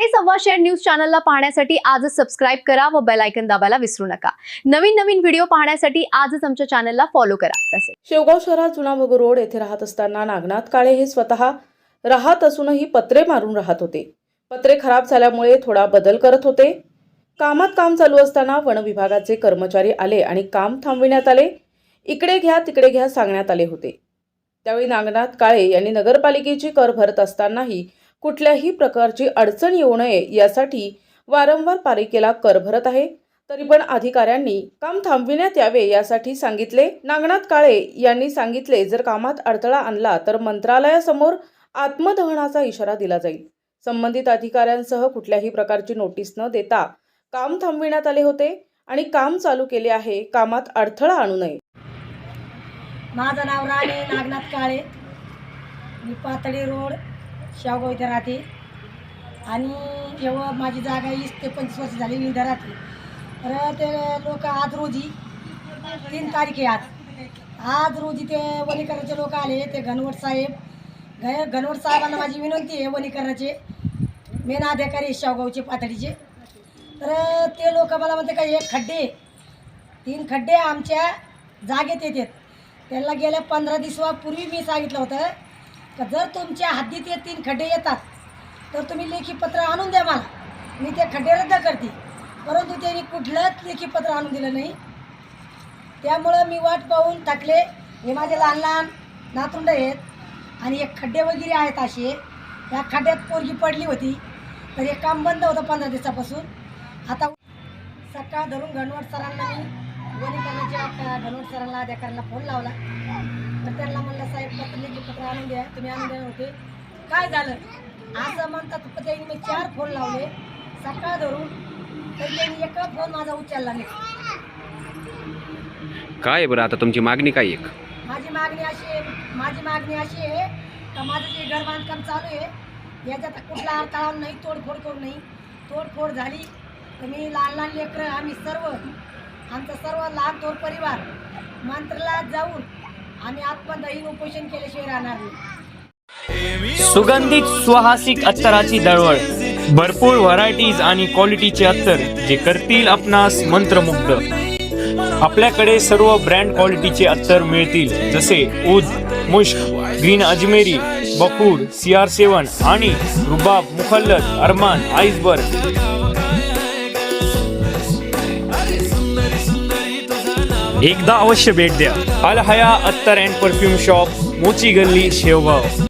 हे सव्वा share news चॅनलला पाहण्यासाठी आजच सबस्क्राईब करा व बेल आयकन दाबायला विसरू नका. नवीन नवीन व्हिडिओ पाहण्यासाठी आजच आमच्या चॅनलला फॉलो करा. तसे. शेवगाव शहरात जुना भोग रोड येथे राहत असताना नागनाथ काळे हे स्वतः राहत असूनही पत्रे मारून राहत होते. पत्रे खराब झाल्यामुळे थोडा बदल करत होते. कामात काम चालू असताना वन विभागाचे कर्मचारी आले आणि काम थांबविण्यात आले. इकडे घ्या तिकडे घ्या सांगण्यात आले होते. त्यावेळी नागनाथ काळे यांनी नगरपालिकेची कर भरत असतानाही कुठल्याही प्रकारची अडचण येऊ नये यासाठी वारंवार पालिकेला कर भरत आहे. तरी पण अधिकाऱ्यांनी काम थांबविण्यात यावे यासाठी सांगितले. नागनाथ काळे यांनी सांगितले जर कामात अडथळा आणला तर मंत्रालयासमोर आत्मदहनाचा इशारा दिला जाईल. संबंधित अधिकाऱ्यांसह कुठल्याही प्रकारची नोटीस न देता काम थांबविण्यात आले होते आणि काम चालू केले आहे. कामात अडथळा आणू नये. माझं नाव राणे नागनाथ काळे. मी पातळी रोड शेवगाव इथे राहते. आणि जेव्हा माझी जागा वीस ते पंचवीस वर्ष झाली मी इथं राहते. तर ते लोक आज रोजी तीन तारीख आहे आज. आज रोजी ते वनीकरणाचे लोक आले ते घनवट साहेब. घ घनवट साहेबांना माझी विनंती आहे वनीकरणाचे मेन अधिकारी आहे शेवगावचे पातळीचे तर ते लोक मला म्हणते का एक खड्डे तीन खड्डे आमच्या जागेत येतात. त्यांना गेल्या पंधरा दिवसापूर्वी मी सांगितलं होतं का जर तुमच्या हद्दीत हे तीन खड्डे येतात तर तुम्ही लेखी पत्र आणून द्या मला. मी ते खड्डे रद्द करते. परंतु त्यांनी कुठलंच लेखी पत्र आणून दिलं नाही. त्यामुळं मी वाट पाहून टाकले. हे माझे लहान लहान नातुंड आहेत आणि एक खड्डे वगैरे आहेत असे. या खड्ड्यात पोरगी पडली होती तर हे काम बंद होतं पंधरा दिवसापासून. आता सकाळ धरून घनवट सरांना मी वनीकरणाच्या सरांना अधिकाऱ्यांना फोन लावला. तर त्यांना म्हणलं साहेब पत्र पत्र आणून द्या. तुम्ही आणून द्या होते. काय झालं? असं म्हणतात पण त्यांनी मी चार फोन लावले. सकाळ धरून तर त्यांनी एका फोन माझा उचलला नाही. काय बरं आता? तुमची मागणी काय एक? माझी मागणी अशी आहे माझी मागणी अशी आहे का माझं जे घर बांधकाम चालू आहे याच्यात कुठला अडथळा नाही तोडफोड करू नाही. तोडफोड झाली तर मी लहान लहान लेकरं आम्ही सर्व आमचा सर्व लहान थोर परिवार मंत्रालयात जाऊन आम्ही आत्मदहीन उपोषण केल्याशिवाय राहणार नाही. सुगंधित सुहासिक अत्तराची दळवळ. भरपूर व्हरायटीज आणि क्वालिटीचे अत्तर जे करतील आपणास मंत्रमुग्ध. आपल्याकडे सर्व ब्रँड क्वालिटीचे अत्तर मिळतील जसे उद मुश्क ग्रीन अजमेरी बकूड सी आर सेवन आणि रुबाब मुखल्लत अरमान आईसबर्ग. एकदा अवश्य भेट द्या. अल हया अत्तर अँड परफ्यूम शॉप मोची गल्ली शेवगाव.